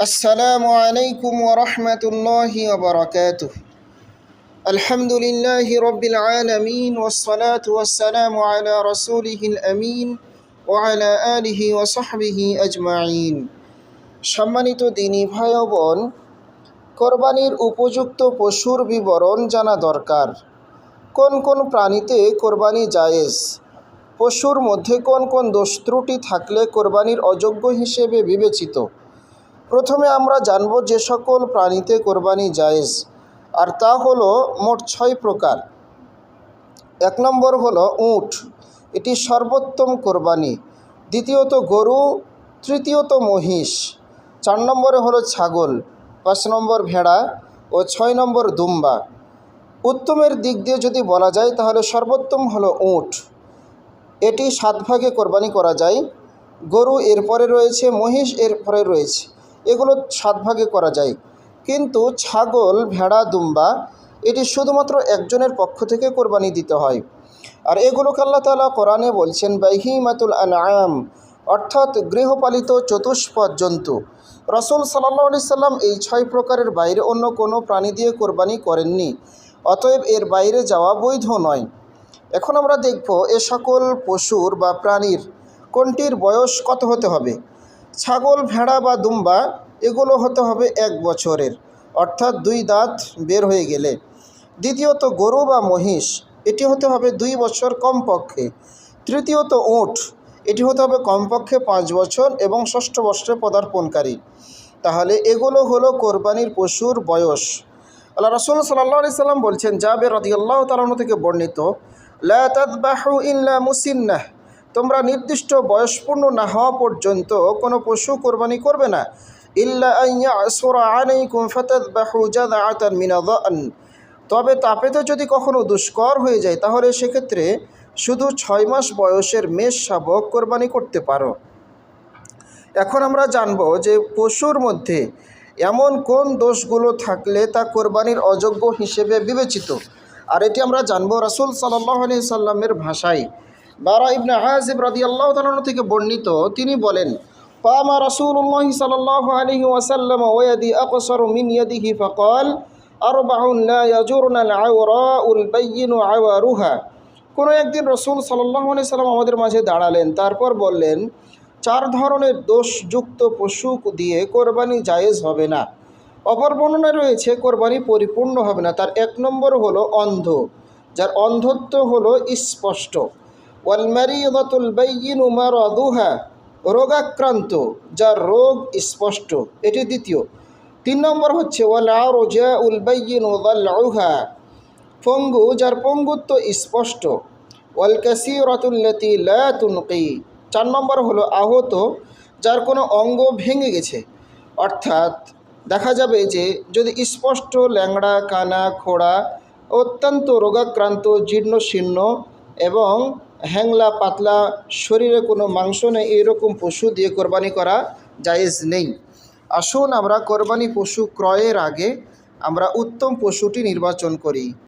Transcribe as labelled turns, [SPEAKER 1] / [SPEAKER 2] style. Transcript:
[SPEAKER 1] السلام عليكم ورحمة الله وبركاته الحمد لله رب العالمين والصلاة والسلام على رسوله الأمين وعلى آله وصحبه أجمعين সম্মানিত দিনী ভাই ও বোন কোরবানির উপযুক্ত পশুর বিবরণ জানা দরকার কোন কোন প্রাণীতে কোরবানি জায়েজ পশুর মধ্যে কোন কোন দোষ ত্রুটি থাকলে কোরবানির অযোগ্য হিসেবে বিবেচিত প্রথমে আমরা জানব যে সকল প্রাণীতে কোরবানি জায়েজ, আর তা হলো মোট ছয় প্রকার। এক নম্বর হলো উট, এটি সর্বোত্তম কোরবানি। দ্বিতীয়ত গরু, তৃতীয়ত মহিষ। চার নম্বরে হলো ছাগল, পাঁচ নম্বর ভেড়া ও ছয় নম্বর দুম্বা। উত্তমের দিক দিয়ে যদি বলা যায়, তাহলে সর্বোত্তম হলো উট। এটি সাত ভাগে কোরবানি করা যায়। গরু এরপরে রয়েছে, মহিষ এরপরে রয়েছে। এগুলো সাত ভাগে করা যায়। কিন্তু ছাগল, ভেড়া, দুম্বা, এটি শুধুমাত্র একজনের পক্ষ থেকে কোরবানি দিতে হয়। আর এগুলোকে আল্লাহ তালা কোরআনে বলছেন, বাইহিমাতুল আনআম অর্থাৎ গৃহপালিত চতুষ্পদ জন্তু। রসুল সাল্লাহ আলি সাল্লাম এই ছয় প্রকারের বাইরে অন্য কোনো প্রাণী দিয়ে কোরবানি করেননি, অতএব এর বাইরে যাওয়া বৈধ নয়। এখন আমরা দেখব এ সকল পশুর বা প্রাণীর কোনটির বয়স কত হতে হবে। ছাগল, ভেড়া বা দুম্বা, এগুলো হতে হবে এক বছরের। অর্থাৎ দুই দাঁত বের হয়ে গেলে। দ্বিতীয়ত গরু বা মহিষ, এটি হতে হবে দুই বছর কমপক্ষে। তৃতীয়ত উট, এটি হতে হবে কমপক্ষে পাঁচ বছর এবং ষষ্ঠ বর্ষে পদার্পণকারী। তাহলে এগুলো হলো কোরবানির পশুর বয়স। আল্লাহ রসুল সাল্লাহ আলি সাল্লাম বলছেন যাবে রদিয়াল্লাহ তালানো থেকে বর্ণিত, লা ইল্লা মুসিন্নাহ। তোমরা নির্দিষ্ট বয়সপূর্ণ না হওয়া পর্যন্ত কোনো পশু কোরবানি করবে না। ইল্লা আইয়া আসরা আযান। তবে তাপেতে যদি কখনো দুষ্কর হয়ে যায়, তাহলে সেক্ষেত্রে শুধু ছয় মাস বয়সের মেষ শাবক কোরবানি করতে পারো। এখন আমরা জানব যে পশুর মধ্যে এমন কোন দোষগুলো থাকলে তা কোরবানির অযোগ্য হিসেবে বিবেচিত। আর এটি আমরা জানব রাসুল সাল্লাহ সাল্লামের ভাষায়। বারা ইবনে হাজিব রাদি আল্লাহ তালন থেকে বর্ণিত, তিনি বলেন পামা রাসুল্লাহ সাল্লাহ আলহি ওয়াসাল্লাম ওয়াদি আকসর মিন ইয়াদিহি ফকল কোনো একদিন রসুল সাল্লাহ সাল্লাম আমাদের মাঝে দাঁড়ালেন, তারপর বললেন, চার ধরনের দোষযুক্ত পশু দিয়ে কোরবানি জায়েজ হবে না। অপর বর্ণনায় রয়েছে, কোরবানি পরিপূর্ণ হবে না। তার এক নম্বর হলো অন্ধ, যার অন্ধত্ব হলো স্পষ্ট। রোগাক্রান্ত, যার রোগ স্পষ্ট। এটি দ্বিতীয়। তিন নম্বর হচ্ছে পঙ্গু, যার পঙ্গুত্ব স্পষ্ট। ওয়াল কাসিরাতুল্লাতি লা তুনকি, চার নম্বর হলো আহত, যার কোনো অঙ্গ ভেঙে গেছে। অর্থাৎ দেখা যাবে যে, যদি স্পষ্ট ল্যাংড়া, কানা, খোড়া, অত্যন্ত রোগাক্রান্ত জীর্ণ শীর্ণ এবং হ্যাংলা পাতলা শরীরে কোনো মাংস নেই, এরকম পশু দিয়ে কোরবানি করা জায়েজ নেই। আসুন আমরা কোরবানি পশু ক্রয়ের আগে আমরা উত্তম পশুটি নির্বাচন করি।